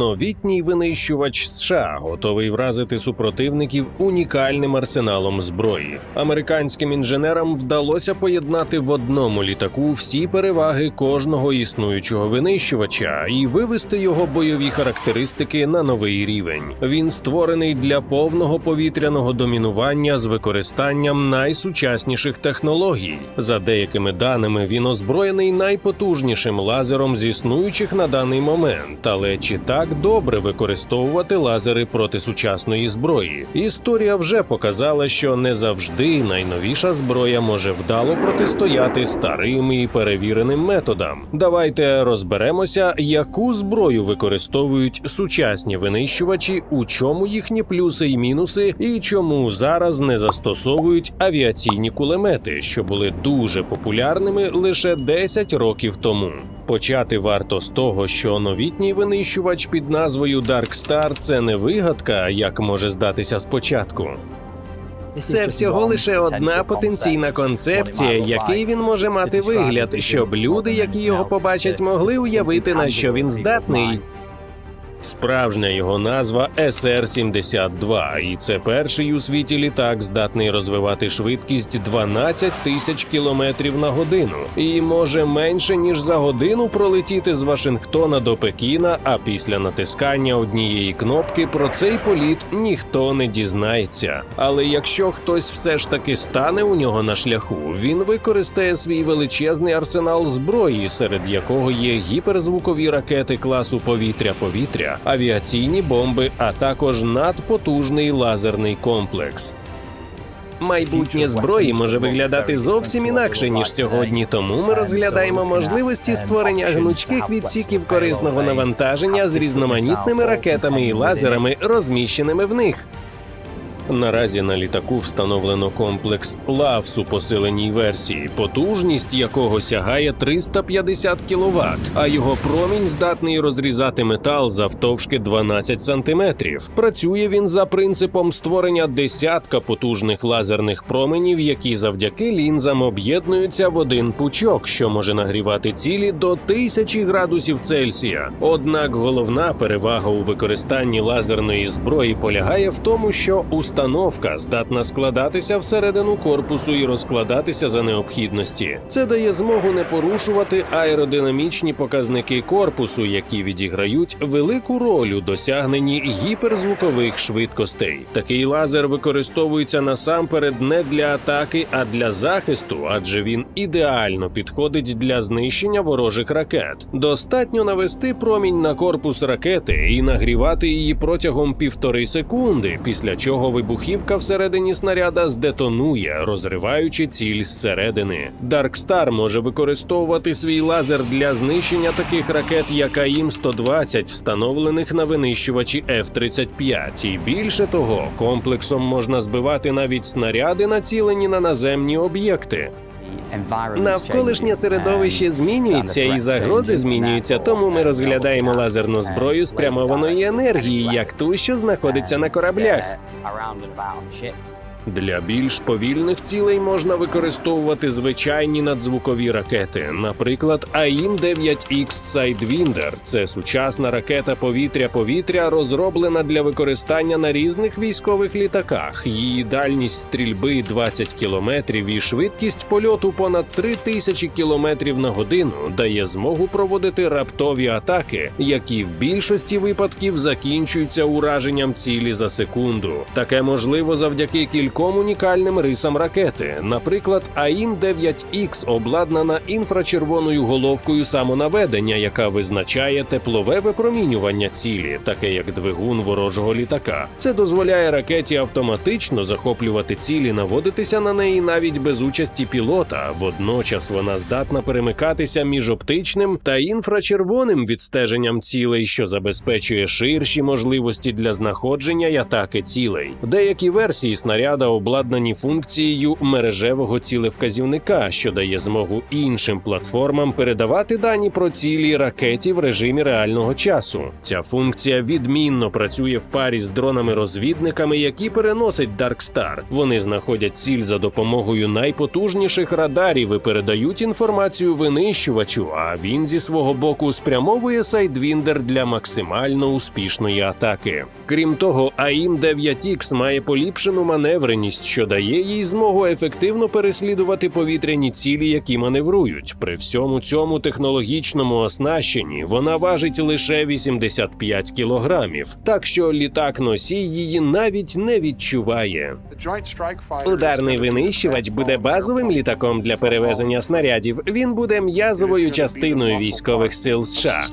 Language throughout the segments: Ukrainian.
новітній винищувач США готовий вразити супротивників унікальним арсеналом зброї. Американським інженерам вдалося поєднати в одному літаку всі переваги кожного існуючого винищувача і вивести його бойові характеристики на новий рівень. Він створений для повного повітряного домінування з використанням найсучасніших технологій. За деякими даними, він озброєний найпотужнішим лазером з існуючих на даний момент. Але чи так добре використовувати лазери проти сучасної зброї? Історія вже показала, що не завжди найновіша зброя може вдало протистояти старим і перевіреним методам. Давайте розберемося, яку зброю використовують сучасні винищувачі, у чому їхні плюси і мінуси, і чому зараз не застосовують авіаційні кулемети, що були дуже популярними лише 10 років тому. Почати варто з того, що новітній винищувач під назвою Dark Star – це не вигадка, як може здатися спочатку. Це всього лише одна потенційна концепція, який він може мати вигляд, щоб люди, які його побачать, могли уявити на що він здатний. Справжня його назва СР-72, і це перший у світі літак, здатний розвивати швидкість 12 тисяч кілометрів на годину, і може менше ніж за годину пролетіти з Вашингтона до Пекіна. А після натискання однієї кнопки про цей політ ніхто не дізнається. Але якщо хтось все ж таки стане у нього на шляху, він використає свій величезний арсенал зброї, серед якого є гіперзвукові ракети класу повітря-повітря, авіаційні бомби, а також надпотужний лазерний комплекс. Майбутнє зброї може виглядати зовсім інакше ніж сьогодні. Тому ми розглядаємо можливості створення гнучких відсіків корисного навантаження з різноманітними ракетами і лазерами, розміщеними в них. Наразі на літаку встановлено комплекс ЛАВС у посиленій версії, потужність якого сягає 350 кВт, а його промінь здатний розрізати метал завтовшки 12 см. Працює він за принципом створення десятка потужних лазерних променів, які завдяки лінзам об'єднуються в один пучок, що може нагрівати цілі до 1000 градусів Цельсія. Однак головна перевага у використанні лазерної зброї полягає в тому, що установка здатна складатися всередину корпусу і розкладатися за необхідності. Це дає змогу не порушувати аеродинамічні показники корпусу, які відіграють велику роль у досягненні гіперзвукових швидкостей. Такий лазер використовується насамперед не для атаки, а для захисту, адже він ідеально підходить для знищення ворожих ракет. Достатньо навести промінь на корпус ракети і нагрівати її протягом півтори секунди, після чого вибухівка всередині снаряда здетонує, розриваючи ціль зсередини. Даркстар може використовувати свій лазер для знищення таких ракет, як АІМ-120, встановлених на винищувачі F-35. І більше того, комплексом можна збивати навіть снаряди, націлені на наземні об'єкти. Навколишнє середовище змінюється і загрози змінюються, тому ми розглядаємо лазерну зброю спрямованої енергії, як ту, що знаходиться на кораблях. Для більш повільних цілей можна використовувати звичайні надзвукові ракети, наприклад, АІМ-9X Sidewinder. Це сучасна ракета повітря-повітря, розроблена для використання на різних військових літаках. Її дальність стрільби 20 кілометрів і швидкість польоту понад 3000 кілометрів на годину дає змогу проводити раптові атаки, які в більшості випадків закінчуються ураженням цілі за секунду. Таке можливо завдяки кільком унікальним рисам ракети. Наприклад, АІМ-9Х обладнана інфрачервоною головкою самонаведення, яка визначає теплове випромінювання цілі, таке як двигун ворожого літака. Це дозволяє ракеті автоматично захоплювати цілі, наводитися на неї навіть без участі пілота. Водночас вона здатна перемикатися між оптичним та інфрачервоним відстеженням цілей, що забезпечує ширші можливості для знаходження й атаки цілей. Деякі версії снаряду снаряда обладнані функцією мережевого цілевказівника, що дає змогу іншим платформам передавати дані про цілі ракеті в режимі реального часу. Ця функція відмінно працює в парі з дронами-розвідниками, які переносить Dark Star. Вони знаходять ціль за допомогою найпотужніших радарів і передають інформацію винищувачу. А він зі свого боку спрямовує сайдвіндер для максимально успішної атаки. Крім того, АІМ 9X має поліпшену маневреність, що дає їй змогу ефективно переслідувати повітряні цілі, які маневрують. При всьому цьому технологічному оснащенні вона важить лише 85 кілограмів, так що літак носій її навіть не відчуває. Ударний винищувач буде базовим літаком для перевезення снарядів. Він буде м'язовою частиною військових сил США.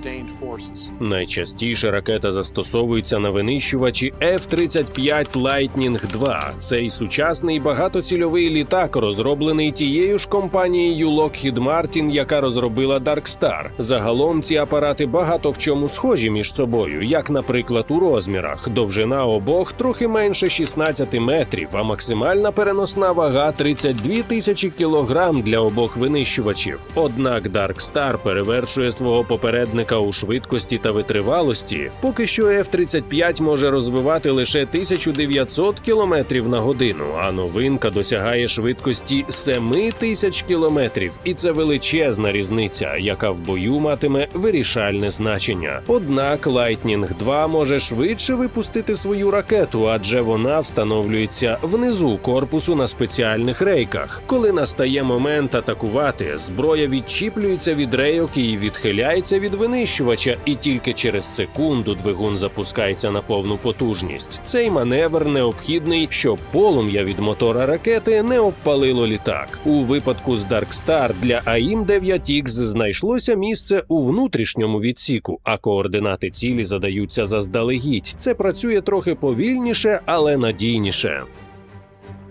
Найчастіше ракета застосовується на винищувачі F-35 Lightning 2. Цей сучасний багатоцільовий літак розроблений тією ж компанією Lockheed Martin, яка розробила Dark Star. Загалом ці апарати багато в чому схожі між собою, як, наприклад, у розмірах. Довжина обох трохи менше 16 метрів, а максимальна переносна вага 32 тисячі кілограм для обох винищувачів. Однак Dark Star перевершує свого попередника у швидкості та витривалості. Поки що F-35 може розвивати лише 1900 кілометрів на годину, а новинка досягає швидкості 7000 кілометрів, і це величезна різниця, яка в бою матиме вирішальне значення. Однак Lightning 2 може швидше випустити свою ракету, адже вона встановлюється внизу корпусу на спеціальних рейках. Коли настає момент атакувати, зброя відчіплюється від рейок і відхиляється від винищувача, і тільки через секунду двигун запускається на повну потужність. Цей маневр необхідний, щоб полум'я від мотора ракети не обпалило літак. У випадку з Star для АІМ 9X знайшлося місце у внутрішньому відсіку, а координати цілі задаються заздалегідь. Це працює трохи повільніше, але надійніше.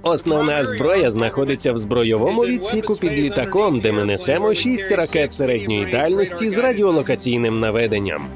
Основна зброя знаходиться в збройовому відсіку під літаком, де ми несемо шість ракет середньої дальності з радіолокаційним наведенням.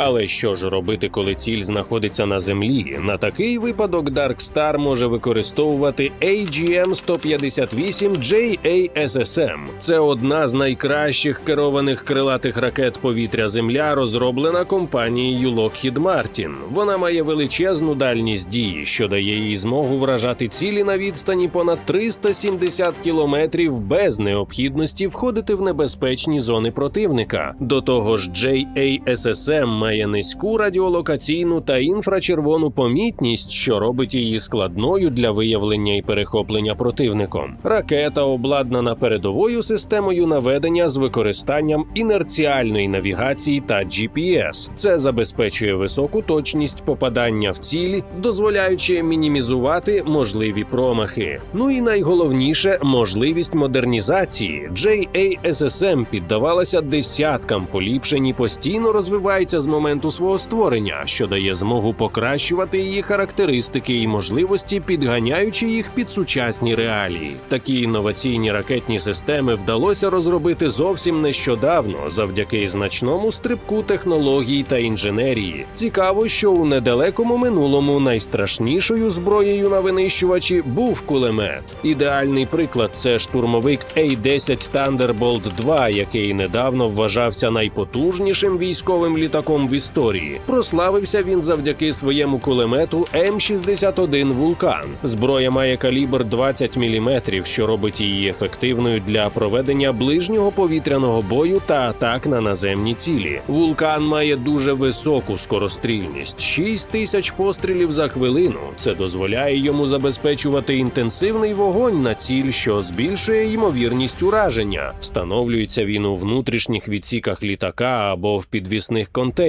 Але що ж робити, коли ціль знаходиться на землі? На такий випадок Dark Star може використовувати AGM-158 JASSM. Це одна з найкращих керованих крилатих ракет повітря-земля, розроблена компанією Lockheed Martin. Вона має величезну дальність дії, що дає їй змогу вражати цілі на відстані понад 370 кілометрів без необхідності входити в небезпечні зони противника. До того ж, JASSM має низьку радіолокаційну та інфрачервону помітність, що робить її складною для виявлення і перехоплення противником. Ракета обладнана передовою системою наведення з використанням інерціальної навігації та GPS. Це забезпечує високу точність попадання в цілі, дозволяючи мінімізувати можливі промахи. Ну і найголовніше можливість модернізації. JASSM піддавалася десяткам поліпшень і постійно розвивається з моменту свого створення, що дає змогу покращувати її характеристики і можливості, підганяючи їх під сучасні реалії. Такі інноваційні ракетні системи вдалося розробити зовсім нещодавно, завдяки значному стрибку технологій та інженерії. Цікаво, що у недалекому минулому найстрашнішою зброєю на винищувачі був кулемет. Ідеальний приклад це штурмовик A-10 Thunderbolt 2, який недавно вважався найпотужнішим військовим літаком в історії. Прославився він завдяки своєму кулемету М61 Вулкан. Зброя має калібр 20 мм, що робить її ефективною для проведення ближнього повітряного бою та атак на наземні цілі. Вулкан має дуже високу скорострільність 6 тисяч пострілів за хвилину. Це дозволяє йому забезпечувати інтенсивний вогонь на ціль, що збільшує ймовірність ураження. Встановлюється він у внутрішніх відсіках літака або в підвісних контейнерах.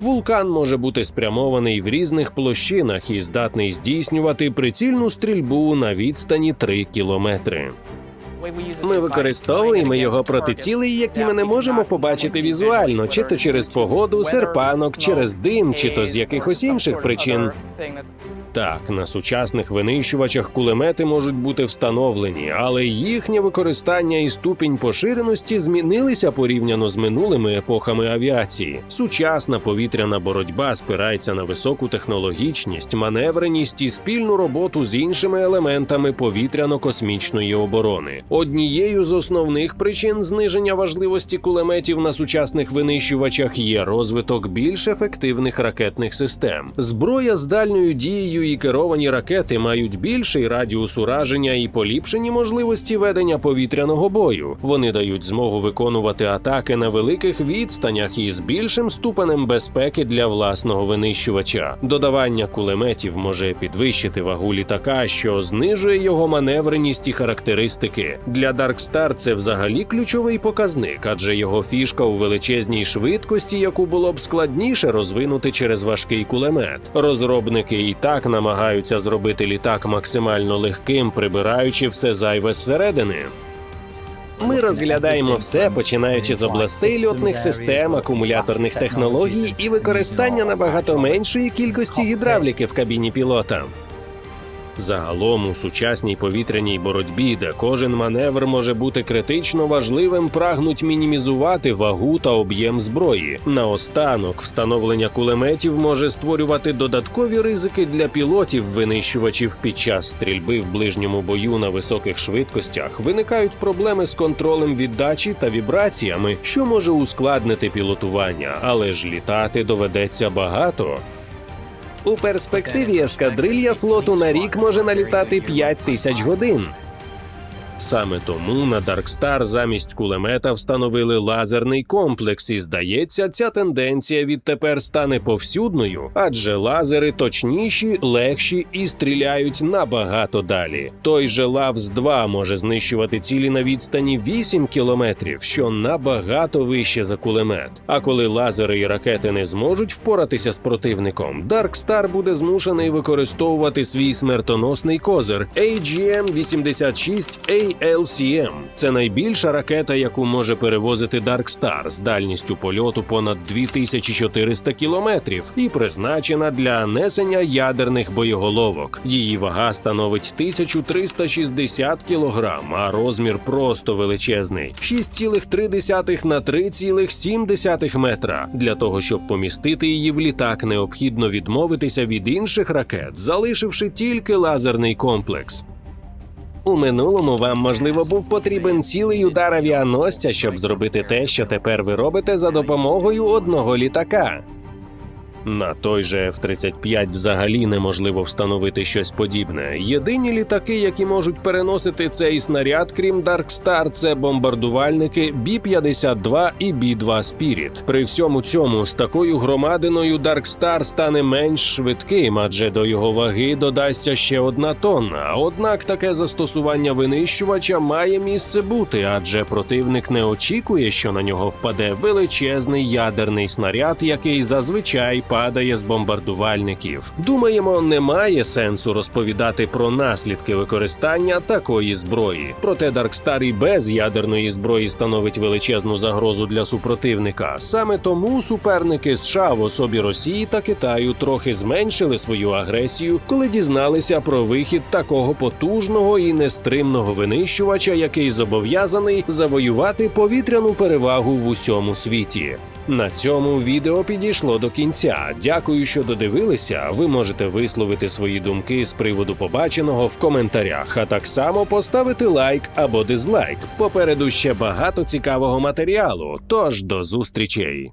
Вулкан може бути спрямований в різних площинах і здатний здійснювати прицільну стрільбу на відстані 3 кілометри. Ми використовуємо його проти цілей, які ми не можемо побачити візуально, чи то через погоду, серпанок, через дим, чи то з якихось інших причин. Так, на сучасних винищувачах кулемети можуть бути встановлені, але їхнє використання і ступінь поширеності змінилися порівняно з минулими епохами авіації. Сучасна повітряна боротьба спирається на високу технологічність, маневреність і спільну роботу з іншими елементами повітряно-космічної оборони. Однією з основних причин зниження важливості кулеметів на сучасних винищувачах є розвиток більш ефективних ракетних систем. Зброя з дальньою дією і керовані ракети мають більший радіус ураження і поліпшені можливості ведення повітряного бою. Вони дають змогу виконувати атаки на великих відстанях і з більшим ступенем безпеки для власного винищувача. Додавання кулеметів може підвищити вагу літака, що знижує його маневреність і характеристики. Для Darkstar це взагалі ключовий показник, адже його фішка у величезній швидкості, яку було б складніше розвинути через важкий кулемет. Розробники і так намагаються зробити літак максимально легким, прибираючи все зайве зсередини. Ми розглядаємо все, починаючи з областей льотних систем, акумуляторних технологій і використання набагато меншої кількості гідравліки в кабіні пілота. Загалом у сучасній повітряній боротьбі, де кожен маневр може бути критично важливим, прагнуть мінімізувати вагу та об'єм зброї. Наостанок, встановлення кулеметів може створювати додаткові ризики для пілотів винищувачів під час стрільби в ближньому бою на високих швидкостях. Виникають проблеми з контролем віддачі та вібраціями, що може ускладнити пілотування, але ж літати доведеться багато. У перспективі ескадрилья флоту на рік може налітати 5 тисяч годин. Саме тому на Darkstar замість кулемета встановили лазерний комплекс, і здається, ця тенденція відтепер стане повсюдною, адже лазери точніші, легші і стріляють набагато далі. Той же Лавс 2 може знищувати цілі на відстані 8 кілометрів, що набагато вище за кулемет. А коли лазери і ракети не зможуть впоратися з противником, Darkstar буде змушений використовувати свій смертоносний козир AGM-86 ALCM. Це найбільша ракета, яку може перевозити Darkstar з дальністю польоту понад 2400 кілометрів і призначена для несення ядерних боєголовок. Її вага становить 1360 кілограм, а розмір просто величезний 6,3 на 3,7 метра. Для того щоб помістити її в літак, необхідно відмовитися від інших ракет, залишивши тільки лазерний комплекс. У минулому вам можливо був потрібен цілий удар авіаносця, щоб зробити те, що тепер ви робите за допомогою одного літака. На той же F-35 взагалі неможливо встановити щось подібне. Єдині літаки, які можуть переносити цей снаряд, крім Darkstar, це бомбардувальники B-52 і B-2 Spirit. При всьому цьому з такою громадиною Darkstar стане менш швидким, адже до його ваги додасться ще одна тонна. Однак таке застосування винищувача має місце бути, адже противник не очікує, що на нього впаде величезний ядерний снаряд, який зазвичай падає з бомбардувальників. Думаємо, немає сенсу розповідати про наслідки використання такої зброї. Проте Darkstar і без ядерної зброї становить величезну загрозу для супротивника. Саме тому суперники США в особі Росії та Китаю трохи зменшили свою агресію, коли дізналися про вихід такого потужного і нестримного винищувача, який зобов'язаний завоювати повітряну перевагу в усьому світі. На цьому відео підійшло до кінця. Дякую, що додивилися. Ви можете висловити свої думки з приводу побаченого в коментарях, а так само поставити лайк або дизлайк. Попереду ще багато цікавого матеріалу. Тож до зустрічей.